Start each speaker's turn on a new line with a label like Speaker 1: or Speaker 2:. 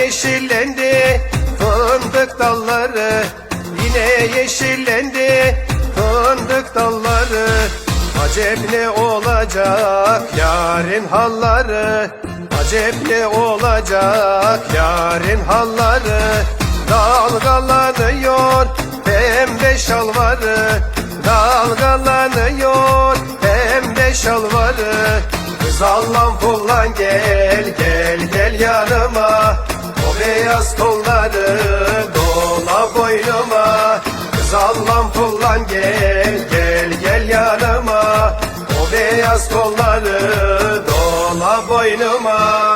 Speaker 1: Yeşillendi. Fındık dalları Yine yeşillendi. Fındık dalları Acep ne olacak yarın halları? Acep ne olacak yarın halları? Dalgalanıyor pembe şalvarı. Dalgalanıyor pembe şalvarı. Kız Allah'ım pullan gel gel gel yanıma O beyaz kolları dola boynuma. Kız Allah'ım pullan gel gel gel yanıma. O beyaz kolları dola boynuma